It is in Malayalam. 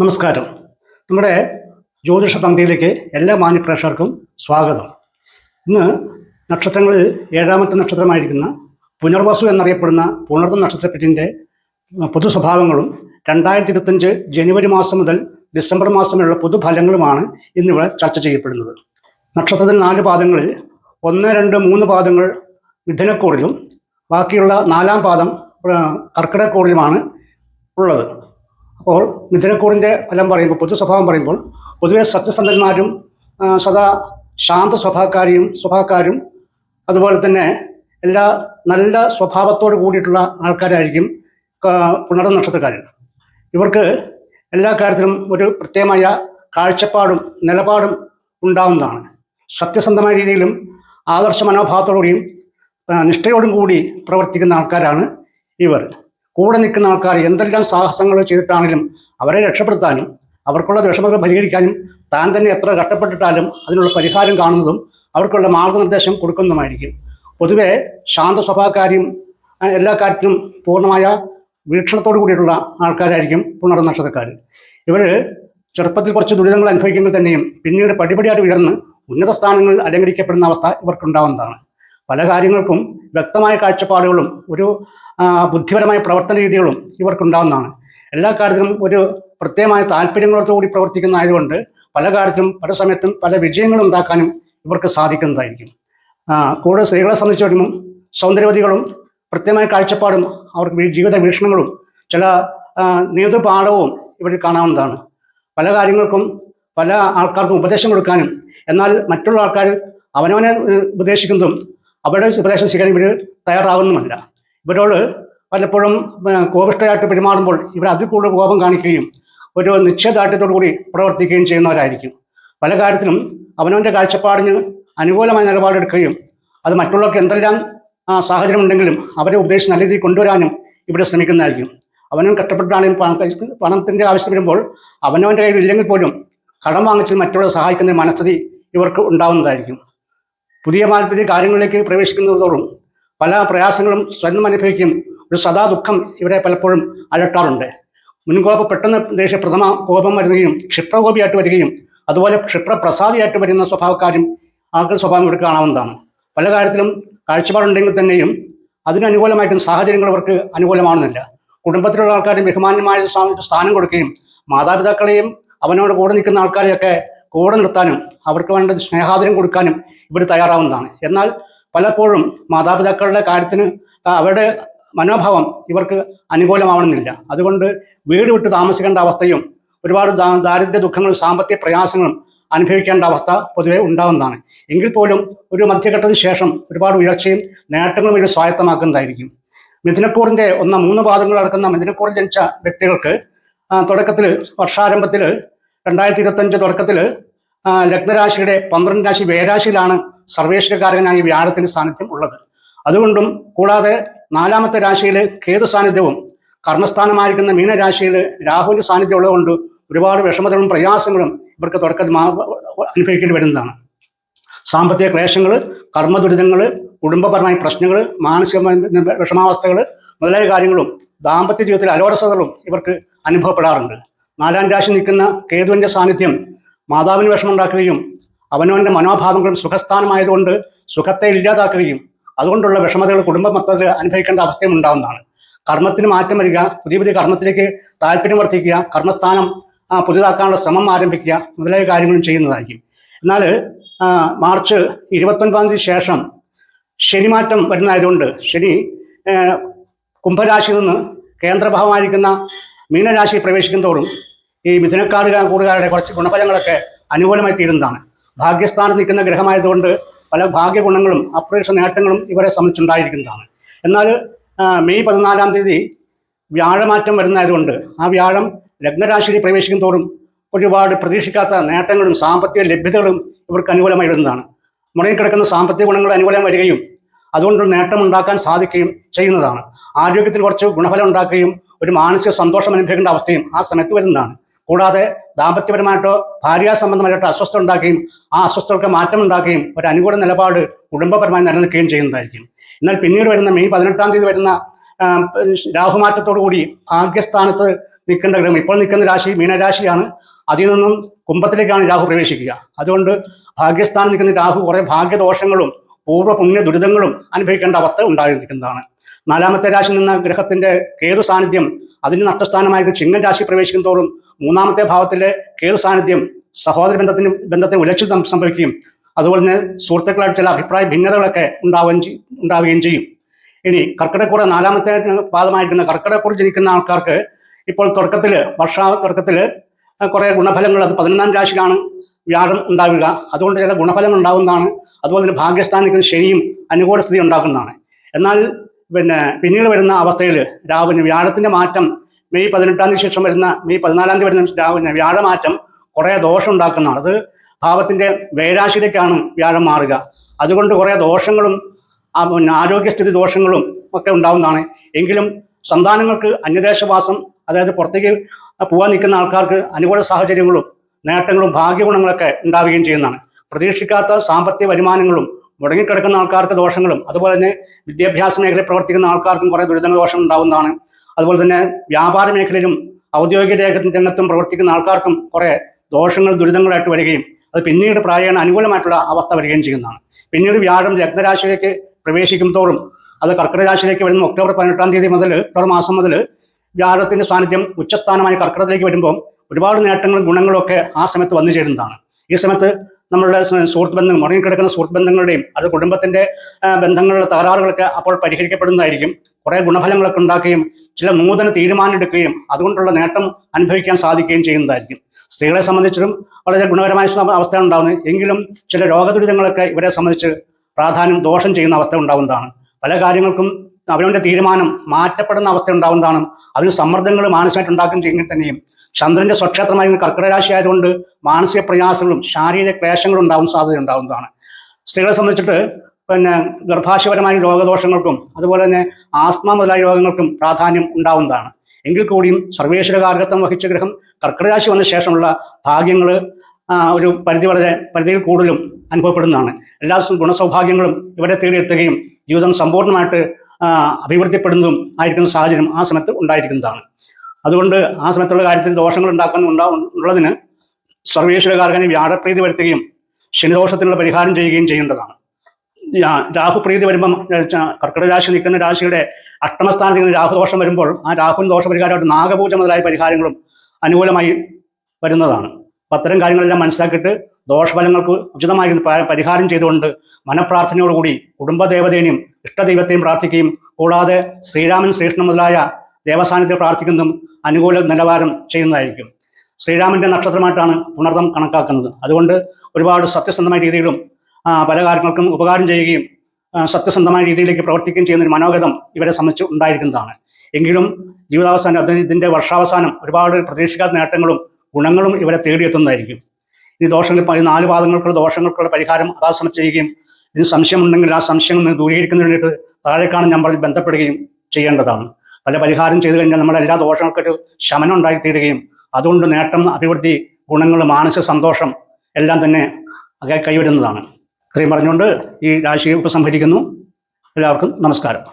നമസ്കാരം. നമ്മുടെ ജ്യോതിഷ പങ്ക്തിയിലേക്ക് എല്ലാ മാന്യപ്രേക്ഷകർക്കും സ്വാഗതം. ഇന്ന് നക്ഷത്രങ്ങളിൽ ഏഴാമത്തെ നക്ഷത്രമായിരിക്കുന്ന പുനർവസു എന്നറിയപ്പെടുന്ന പുണർന്ന നക്ഷത്രപ്പറ്റിന്റെ പൊതു സ്വഭാവങ്ങളും രണ്ടായിരത്തി ഇരുപത്തഞ്ച് ജനുവരി മാസം മുതൽ ഡിസംബർ മാസം വരെയുള്ള പൊതുഫലങ്ങളുമാണ് ഇന്നിവിടെ ചർച്ച ചെയ്യപ്പെടുന്നത്. നക്ഷത്രത്തിൽ നാല് പാദങ്ങളിൽ ഒന്ന് രണ്ട് മൂന്ന് പാദങ്ങൾ മിഥുനക്കൂറിലും ബാക്കിയുള്ള നാലാം പാദം കർക്കിടക്കോടിലുമാണ് ഉള്ളത്. അപ്പോൾ മിഥുനക്കൂറിന്റെ ഫലം പറയുമ്പോൾ പൊതു സ്വഭാവം പറയുമ്പോൾ പൊതുവെ സത്യസന്ധന്മാരും സദാ ശാന്ത സ്വഭാവക്കാരിയും സ്വഭാവക്കാരും അതുപോലെ തന്നെ എല്ലാ നല്ല സ്വഭാവത്തോട് കൂടിയിട്ടുള്ള ആൾക്കാരായിരിക്കും പുണർ നക്ഷത്രക്കാർ ഇവർക്ക് എല്ലാ കാര്യത്തിലും ഒരു പ്രത്യേകമായ കാഴ്ചപ്പാടും നിലപാടും ഉണ്ടാവുന്നതാണ്. സത്യസന്ധമായ രീതിയിലും ആദർശ മനോഭാവത്തോടുകൂടിയും നിഷ്ഠയോടും കൂടി പ്രവർത്തിക്കുന്ന ആൾക്കാരാണ് ഇവർ. കൂടെ നിൽക്കുന്ന ആൾക്കാർ എന്തെല്ലാം സാഹസങ്ങൾ ചെയ്തിട്ടാണെങ്കിലും അവരെ രക്ഷപ്പെടുത്താനും അവർക്കുള്ള വിഷമങ്ങൾ പരിഹരിക്കാനും താൻ തന്നെ എത്ര കഷ്ടപ്പെട്ടിട്ടാലും അതിനുള്ള പരിഹാരം കാണുന്നതും അവർക്കുള്ള മാർഗനിർദ്ദേശം കൊടുക്കുന്നതുമായിരിക്കും. പൊതുവെ ശാന്ത സ്വഭാവക്കാരും എല്ലാ കാര്യത്തിലും പൂർണമായ വീക്ഷണത്തോടു കൂടിയിട്ടുള്ള ആൾക്കാരായിരിക്കും പുണർ നക്ഷത്രക്കാർ ഇവർ ചെറുപ്പത്തിൽ കുറച്ച് ദുരിതങ്ങൾ അനുഭവിക്കുമ്പോൾ തന്നെയും പിന്നീട് പടിപടിയായിട്ട് ഉയർന്ന് ഉന്നത സ്ഥാനങ്ങളിൽ അലങ്കരിക്കപ്പെടുന്ന അവസ്ഥ ഇവർക്കുണ്ടാവുന്നതാണ്. പല കാര്യങ്ങൾക്കും വ്യക്തമായ കാഴ്ചപ്പാടുകളും ഒരു ബുദ്ധിപരമായ പ്രവർത്തന രീതികളും ഇവർക്കുണ്ടാവുന്നതാണ്. എല്ലാ കാര്യത്തിലും ഒരു പ്രത്യേകമായ താല്പര്യങ്ങളോടുകൂടി പ്രവർത്തിക്കുന്ന ആയതുകൊണ്ട് പല കാര്യത്തിലും പല സമയത്തും പല വിജയങ്ങളും ഉണ്ടാക്കാനും ഇവർക്ക് സാധിക്കുന്നതായിരിക്കും. കൂടുതൽ കൂടെ സ്ത്രീകളെ സംബന്ധിച്ച് വരുമ്പം സൗന്ദര്യവതികളും പ്രത്യേകമായ കാഴ്ചപ്പാടും അവർക്ക് ജീവിത വീക്ഷണങ്ങളും ചില നേതൃപാഠവും ഇവരിൽ കാണാവുന്നതാണ്. പല കാര്യങ്ങൾക്കും പല ആൾക്കാർക്കും ഉപദേശം കൊടുക്കാനും എന്നാൽ മറ്റുള്ള ആൾക്കാർ അവനവനെ ഉപദേശിക്കുന്നതും അവരുടെ ഉപദേശം സ്വീകരിക്കാൻ ഇവർ തയ്യാറാവുന്നുമല്ല ഇവരോട് പലപ്പോഴും കോപിഷ്ടയായിട്ട് പെരുമാറുമ്പോൾ ഇവർ അതിൽ കൂടുതൽ കോപം കാണിക്കുകയും ഒരു നിശ്ചയദാർഢ്യത്തോടു കൂടി പ്രവർത്തിക്കുകയും ചെയ്യുന്നവരായിരിക്കും. പല കാര്യത്തിലും അവനവന്റെ കാഴ്ചപ്പാടിന് അനുകൂലമായ നിലപാടെടുക്കുകയും അത് മറ്റുള്ളവർക്ക് എന്തെല്ലാം സാഹചര്യം ഉണ്ടെങ്കിലും അവരെ ഉപദേശം നല്ല രീതിയിൽ കൊണ്ടുവരാനും ഇവിടെ ശ്രമിക്കുന്നതായിരിക്കും. അവനും കഷ്ടപ്പെട്ടാണെങ്കിൽ പണം പണത്തിന്റെ ആവശ്യം വരുമ്പോൾ അവനവന്റെ കയ്യിൽ ഇല്ലെങ്കിൽ പോലും കടം വാങ്ങിച്ച് മറ്റുള്ളവരെ സഹായിക്കുന്ന മനസ്ഥിതി ഇവർക്ക് ഉണ്ടാവുന്നതായിരിക്കും. പുതിയ പാരമ്പര്യ കാര്യങ്ങളിലേക്ക് പ്രവേശിക്കുന്നതോറും പല പ്രയാസങ്ങളും സ്വന്തം അനുഭവിക്കും ഒരു സദാ ദുഃഖം ഇവിടെ പലപ്പോഴും അലട്ടാറുണ്ട്. മുൻകോപ പെട്ടെന്ന് ദേഷ്യ പ്രഥമ കോപം വരുകയും ക്ഷിപ്രകോപിയായിട്ട് വരികയും അതുപോലെ ക്ഷിപ്രപ്രസാദിയായിട്ട് വരുന്ന സ്വഭാവക്കാരും ആൾക്കാർ സ്വഭാവം ഇവിടെ കാണാവുന്നതാണ്. പല കാര്യത്തിലും കാഴ്ചപ്പാടുണ്ടെങ്കിൽ തന്നെയും അതിനനുകൂലമായിട്ടും സാഹചര്യങ്ങൾ അവർക്ക് അനുകൂലമാണെന്നില്ല കുടുംബത്തിലുള്ള ആൾക്കാരെ ബഹുമാന്യമായ സ്ഥാ- സ്ഥാനം കൊടുക്കുകയും മാതാപിതാക്കളെയും അവനോട് കൂടെ നിൽക്കുന്ന ആൾക്കാരെയൊക്കെ കൂടെ നിർത്താനും അവർക്ക് വേണ്ട സ്നേഹാദരം കൊടുക്കാനും ഇവർ തയ്യാറാവുന്നതാണ്. എന്നാൽ പലപ്പോഴും മാതാപിതാക്കളുടെ കാര്യത്തിന് അവരുടെ മനോഭാവം ഇവർക്ക് അനുകൂലമാവണമെന്നില്ല. അതുകൊണ്ട് വീട് വിട്ട് താമസിക്കേണ്ട അവസ്ഥയും ഒരുപാട് ദാരിദ്ര്യ ദുഃഖങ്ങളും സാമ്പത്തിക പ്രയാസങ്ങളും അനുഭവിക്കേണ്ട അവസ്ഥ പൊതുവെ ഉണ്ടാവുന്നതാണ്. എങ്കിൽ പോലും ഒരു മധ്യഘട്ടത്തിന് ശേഷം ഒരുപാട് ഉയർച്ചയും നേട്ടങ്ങളും ഇവർ സ്വായത്തമാക്കുന്നതായിരിക്കും. മിഥുനക്കൂറിന്റെ ഒന്ന മൂന്ന് പാദങ്ങൾ അടക്കുന്ന മിഥുനക്കൂറിൽ ജനിച്ച വ്യക്തികൾക്ക് തുടക്കത്തിൽ വർഷാരംഭത്തിൽ രണ്ടായിരത്തി ഇരുപത്തഞ്ച് തുടക്കത്തിൽ ലഗ്നരാശിയുടെ പന്ത്രണ്ട് രാശി വേരാശിയിലാണ് സർവേശ്വരകാരകനായ വ്യാഴത്തിന് സാന്നിധ്യം ഉള്ളത്. അതുകൊണ്ടും കൂടാതെ നാലാമത്തെ രാശിയിൽ കേതു സാന്നിധ്യവും കർമ്മസ്ഥാനമായിരിക്കുന്ന മീനരാശിയിൽ രാഹുവിന്റെ സാന്നിധ്യം ഉള്ളതുകൊണ്ട് ഒരുപാട് വിഷമതകളും പ്രയാസങ്ങളും ഇവർക്ക് തുടക്കത്തിൽ അനുഭവിക്കേണ്ടി വരുന്നതാണ്. സാമ്പത്തിക ക്ലേശങ്ങൾ കർമ്മദുരിതങ്ങൾ കുടുംബപരമായ പ്രശ്നങ്ങൾ മാനസികമായ വിഷമാവസ്ഥകൾ മുതലായ കാര്യങ്ങളും ദാമ്പത്യ ജീവിതത്തിലെ അലോരസതകളും ഇവർക്ക് അനുഭവപ്പെടാറുണ്ട്. നാലാം രാശി നിൽക്കുന്ന കേതുവിന്റെ സാന്നിധ്യം മാതാവിന് വിഷമമുണ്ടാക്കുകയും അവനവന്റെ മനോഭാവങ്ങളും സുഖസ്ഥാനമായതുകൊണ്ട് സുഖത്തെ ഇല്ലാതാക്കുകയും അതുകൊണ്ടുള്ള വിഷമതകൾ കുടുംബ മൊത്തത്തിൽ അനുഭവിക്കേണ്ട അവസ്ഥയും ഉണ്ടാവുന്നതാണ്. കർമ്മത്തിന് മാറ്റം വരിക പുതിയ പുതിയ കർമ്മത്തിലേക്ക് താല്പര്യം വർദ്ധിക്കുക കർമ്മസ്ഥാനം പുതിയതാക്കാനുള്ള ശ്രമം ആരംഭിക്കുക മുതലായ കാര്യങ്ങളും ചെയ്യുന്നതായിരിക്കും. എന്നാൽ മാർച്ച് ഇരുപത്തൊൻപതാം തീയതി ശേഷം ശനിമാറ്റം വരുന്നതായതുകൊണ്ട് ശനി കുംഭരാശിയിൽ നിന്ന് കേന്ദ്രഭാവമായിരിക്കുന്ന മീനരാശി പ്രവേശിക്കും തോറും ഈ മിഥുനക്കാട് കൂടുകാരുടെ കുറച്ച് ഗുണഫലങ്ങളൊക്കെ അനുകൂലമായി തീരുന്നതാണ്. ഭാഗ്യസ്ഥാനത്ത് നിൽക്കുന്ന ഗ്രഹമായതുകൊണ്ട് പല ഭാഗ്യഗുണങ്ങളും അപ്രതീക്ഷ നേട്ടങ്ങളും ഇവരെ സംബന്ധിച്ചുണ്ടായിരിക്കുന്നതാണ്. എന്നാൽ മെയ് പതിനാലാം തീയതി വ്യാഴമാറ്റം വരുന്നതായതുകൊണ്ട് ആ വ്യാഴം ലഗ്നരാശിയിൽ പ്രവേശിക്കും തോറും ഒരുപാട് പ്രതീക്ഷിക്കാത്ത നേട്ടങ്ങളും സാമ്പത്തിക ലഭ്യതകളും ഇവർക്ക് അനുകൂലമായി വരുന്നതാണ്. മുടങ്ങിക്കിടക്കുന്ന സാമ്പത്തിക ഗുണങ്ങൾ അനുകൂലം വരികയും അതുകൊണ്ട് നേട്ടം ഉണ്ടാക്കാൻ സാധിക്കുകയും ചെയ്യുന്നതാണ്. ആരോഗ്യത്തിൽ കുറച്ച് ഗുണഫലം ഉണ്ടാക്കുകയും ഒരു മാനസിക സന്തോഷം അനുഭവിക്കേണ്ട അവസ്ഥയും ആ സമയത്ത് വരുന്നതാണ്. കൂടാതെ ദാമ്പത്യപരമായിട്ടോ ഭാര്യാ സംബന്ധമായിട്ടോ അസ്വസ്ഥത ഉണ്ടാക്കുകയും ആ അസ്വസ്ഥകൾക്ക് മാറ്റം ഉണ്ടാക്കുകയും ഒരു അനുകൂല നിലപാട് കുടുംബപരമായി നിലനിൽക്കുകയും ചെയ്യുന്നതായിരിക്കും. എന്നാൽ പിന്നീട് വരുന്ന മെയ് പതിനെട്ടാം തീയതി വരുന്ന ആ, രാഹുമാറ്റത്തോടു കൂടി ഭാഗ്യസ്ഥാനത്ത് നിൽക്കേണ്ട ഗ്രഹം. ഇപ്പോൾ നിൽക്കുന്ന രാശി മീനരാശിയാണ്. അതിൽ നിന്നും കുംഭത്തിലേക്കാണ് രാഹു പ്രവേശിക്കുക. അതുകൊണ്ട് ഭാഗ്യസ്ഥാനം നിൽക്കുന്ന രാഹു കുറേ ഭാഗ്യദോഷങ്ങളും പൂർവ പുണ്യ ദുരിതങ്ങളും അനുഭവിക്കേണ്ട അവസ്ഥ ഉണ്ടായിരിക്കുന്നതാണ്. നാലാമത്തെ രാശി നിന്ന ഗ്രഹത്തിന്റെ കേതു സാന്നിധ്യം അതിന് നഷ്ടസ്ഥാനമായിട്ട് ചിങ്ങൻ രാശി പ്രവേശിക്കും തോറും മൂന്നാമത്തെ ഭാവത്തിലെ കേതു സാന്നിധ്യം സഹോദര ബന്ധത്തിന് ബന്ധത്തിന് ഉലച്ചു സംഭവിക്കുകയും അതുപോലെ തന്നെ സുഹൃത്തുക്കളായിട്ട് ചില അഭിപ്രായ ഭിന്നതകളൊക്കെ ഉണ്ടാവുകയും ഉണ്ടാവുകയും ചെയ്യും. ഇനി കർക്കിടക്കൂടെ നാലാമത്തെ പാദമായിരിക്കുന്ന കർക്കിടക്കൂടെ ജനിക്കുന്ന ആൾക്കാർക്ക് ഇപ്പോൾ തുടക്കത്തിൽ വർഷ തുടക്കത്തിൽ കുറെ ഗുണഫലങ്ങൾ അത് പതിനൊന്നാം രാശിയിലാണ് വ്യാഴം ഉണ്ടാവുക. അതുകൊണ്ട് ചില ഗുണഫലങ്ങൾ ഉണ്ടാകുന്നതാണ് അതുപോലെ തന്നെ ഭാഗ്യസ്ഥാനിക്കുന്ന ശനിയും അനുകൂല സ്ഥിതി ഉണ്ടാക്കുന്നതാണ്. എന്നാൽ പിന്നെ പിന്നീട് വരുന്ന അവസ്ഥയിൽ രാവിലെ വ്യാഴത്തിന്റെ മാറ്റം മെയ് പതിനെട്ടാം തീയതി ശേഷം വരുന്ന മെയ് പതിനാലാം തീയതി വരുന്ന രാവിലെ വ്യാഴമാറ്റം കുറെ ദോഷം ഉണ്ടാക്കുന്നതാണ്. അത് ഭാവത്തിന്റെ വേരാശിയിലേക്കാണ് വ്യാഴം മാറുക. അതുകൊണ്ട് കുറെ ദോഷങ്ങളും ആരോഗ്യസ്ഥിതി ദോഷങ്ങളും ഒക്കെ ഉണ്ടാവുന്നതാണ്. എങ്കിലും സന്താനങ്ങൾക്ക് അന്യദേശവാസം അതായത് പുറത്തേക്ക് പോകാൻ നിൽക്കുന്ന ആൾക്കാർക്ക് അനുകൂല സാഹചര്യങ്ങളും നേട്ടങ്ങളും ഭാഗ്യഗുണങ്ങളൊക്കെ ഉണ്ടാവുകയും ചെയ്യുന്നതാണ്. പ്രതീക്ഷിക്കാത്ത സാമ്പത്തിക വരുമാനങ്ങളും മുടങ്ങിക്കിടക്കുന്ന ആൾക്കാർക്ക് ദോഷങ്ങളും അതുപോലെ തന്നെ വിദ്യാഭ്യാസ മേഖലയിൽ പ്രവർത്തിക്കുന്ന ആൾക്കാർക്കും കുറേ ദുരിതങ്ങൾ ദോഷം ഉണ്ടാവുന്നതാണ്. അതുപോലെ തന്നെ വ്യാപാര മേഖലയിലും ഔദ്യോഗിക രംഗത്തും പ്രവർത്തിക്കുന്ന ആൾക്കാർക്കും കുറേ ദോഷങ്ങൾ ദുരിതങ്ങളായിട്ട് വരികയും അത് പിന്നീട് പ്രായണ അനുകൂലമായിട്ടുള്ള അവസ്ഥ വരികയും ചെയ്യുന്നതാണ്. പിന്നീട് വ്യാഴം ലഗ്നരാശിയിലേക്ക് പ്രവേശിക്കും തോറും അത് കർക്കിടരാശിയിലേക്ക് വരുന്ന ഒക്ടോബർ പതിനെട്ടാം തീയതി മുതൽ ഒക്ടോബർ മാസം മുതൽ വ്യാഴത്തിന്റെ സാന്നിധ്യം ഉച്ചസ്ഥാനമായി കർക്കിടത്തിലേക്ക് വരുമ്പോൾ ഒരുപാട് നേട്ടങ്ങളും ഗുണങ്ങളും ഒക്കെ ആ സമയത്ത് വന്നു ചേരുന്നതാണ്. ഈ സമയത്ത് നമ്മളുടെ സുഹൃത്ത് ബന്ധങ്ങൾ മുടങ്ങിക്കിടക്കുന്ന സുഹൃത്ത് ബന്ധങ്ങളുടെയും അത് കുടുംബത്തിന്റെ ബന്ധങ്ങളുടെ തകരാറുകളൊക്കെ അപ്പോൾ പരിഹരിക്കപ്പെടുന്നതായിരിക്കും. കുറെ ഗുണഫലങ്ങളൊക്കെ ഉണ്ടാക്കുകയും ചില നൂതന തീരുമാനം എടുക്കുകയും അതുകൊണ്ടുള്ള നേട്ടം അനുഭവിക്കാൻ സാധിക്കുകയും ചെയ്യുന്നതായിരിക്കും. സ്ത്രീകളെ സംബന്ധിച്ചും വളരെ ഗുണപരമായ അവസ്ഥ ഉണ്ടാകുന്നത് എങ്കിലും ചില രോഗദുരിതങ്ങളൊക്കെ ഇവരെ സംബന്ധിച്ച് പ്രാധാന്യം ദോഷം ചെയ്യുന്ന അവസ്ഥ ഉണ്ടാവുന്നതാണ്. പല കാര്യങ്ങൾക്കും അവരുടെ തീരുമാനം മാറ്റപ്പെടുന്ന അവസ്ഥ ഉണ്ടാവുന്നതാണ്. അതിന് സമ്മർദ്ദങ്ങൾ മാനസികമായിട്ട് ഉണ്ടാക്കുകയും ചെയ്യുമെങ്കിൽ തന്നെയും ചന്ദ്രന്റെ സ്വക്ഷേത്രമായിരുന്ന കർക്കിടക രാശി ആയതുകൊണ്ട് മാനസിക പ്രയാസങ്ങളും ശാരീരിക ക്ലേശങ്ങളും ഉണ്ടാവാൻ സാധ്യത ഉണ്ടാവുന്നതാണ്. സ്ത്രീകളെ സംബന്ധിച്ചിട്ട് പിന്നെ ഗർഭാശയപരമായ രോഗദോഷങ്ങൾക്കും അതുപോലെ തന്നെ ആസ്മ മുതലായ രോഗങ്ങൾക്കും പ്രാധാന്യം ഉണ്ടാവുന്നതാണ്. എങ്കിൽ കൂടിയും സർവേശ്വര കാർഗത്വം വഹിച്ച ഗ്രഹം കർക്കിടക രാശി വന്ന ശേഷമുള്ള ഭാഗ്യങ്ങൾ ഒരു പരിധി വളരെ പരിധിയിൽ കൂടുതലും അനുഭവപ്പെടുന്നതാണ്. എല്ലാ ഗുണസൗഭാഗ്യങ്ങളും ഇവിടെ തേടിയെത്തുകയും ജീവിതം സമ്പൂർണമായിട്ട് അഭിവൃദ്ധിപ്പെടുന്നതും ആയിരിക്കുന്ന സാഹചര്യം ആ സമയത്ത് ഉണ്ടായിരിക്കുന്നതാണ്. അതുകൊണ്ട് ആ സമയത്തുള്ള കാര്യത്തിൽ ദോഷങ്ങൾ ഉണ്ടാക്കുന്ന ഉണ്ടാവും ഉള്ളതിന് സർവേശ്വരകാരകനെ വ്യാഴപ്രീതി വരുത്തുകയും ശനിദോഷത്തിനുള്ള പരിഹാരം ചെയ്യുകയും ചെയ്യേണ്ടതാണ്. രാഹു പ്രീതി വരുമ്പം ഏ, കർക്കിടക രാശി നിൽക്കുന്ന രാശിയുടെ അഷ്ടമസ്ഥാനത്ത് നിൽക്കുന്ന രാഹുദോഷം വരുമ്പോൾ ആ രാഹുവിന് ദോഷപരിഹാരമായിട്ട് നാഗപൂജ മുതലായ പരിഹാരങ്ങളും അനുകൂലമായി വരുന്നതാണ്. അപ്പം അത്തരം കാര്യങ്ങളെല്ലാം മനസ്സിലാക്കിയിട്ട് ദോഷഫലങ്ങൾക്ക് ഉചിതമായി പരിഹാരം ചെയ്തുകൊണ്ട് മനപ്രാർത്ഥനയോടുകൂടി കുടുംബദേവതേനെയും ഇഷ്ടദൈവത്തെയും പ്രാർത്ഥിക്കുകയും കൂടാതെ ശ്രീരാമൻ ശ്രീകൃഷ്ണൻ മുതലായ ദേവസാന്നിധ്യം പ്രാർത്ഥിക്കുന്നതും അനുകൂല നിലവാരം ചെയ്യുന്നതായിരിക്കും. ശ്രീരാമന്റെ നക്ഷത്രമായിട്ടാണ് പുണർദം കണക്കാക്കുന്നത്. അതുകൊണ്ട് ഒരുപാട് സത്യസന്ധമായ രീതിയിലും പല കാര്യങ്ങൾക്കും ഉപകാരം ചെയ്യുകയും സത്യസന്ധമായ രീതിയിലേക്ക് പ്രവർത്തിക്കുകയും ചെയ്യുന്ന ഒരു മനോഗതം ഇവരെ സംബന്ധിച്ച് ഉണ്ടായിരിക്കുന്നതാണ്. എങ്കിലും ജീവിതാവസാനം അതിന് ഇതിന്റെ വർഷാവസാനം ഒരുപാട് പ്രതീക്ഷിക്കാത്ത നേട്ടങ്ങളും ഗുണങ്ങളും ഇവരെ തേടിയെത്തുന്നതായിരിക്കും. ഇനി ദോഷങ്ങൾ നാല് പാദങ്ങൾക്കുള്ള ദോഷങ്ങൾക്കുള്ള പരിഹാരം അതാ സമയത്ത് ചെയ്യുകയും ഇതിന് സംശയമുണ്ടെങ്കിൽ ആ സംശയം ദൂരീകരിക്കുന്നതിന് വേണ്ടിയിട്ട് താഴെ കാണുന്ന നമ്പറിൽ ബന്ധപ്പെടുകയും ചെയ്യേണ്ടതാണ്. പല പരിഹാരം ചെയ്തു കഴിഞ്ഞാൽ നമ്മുടെ എല്ലാ ദോഷങ്ങൾക്കൊരു ശമനം ഉണ്ടായിത്തീരുകയും അതുകൊണ്ട് നേട്ടം അഭിവൃദ്ധി ഗുണങ്ങൾ മാനസിക സന്തോഷം എല്ലാം തന്നെ കൈവിടുന്നതാണ്. ഇത്രയും പറഞ്ഞുകൊണ്ട് ഈ രാശിയെ ഉപസംഹരിക്കുന്നു എല്ലാവർക്കും നമസ്കാരം.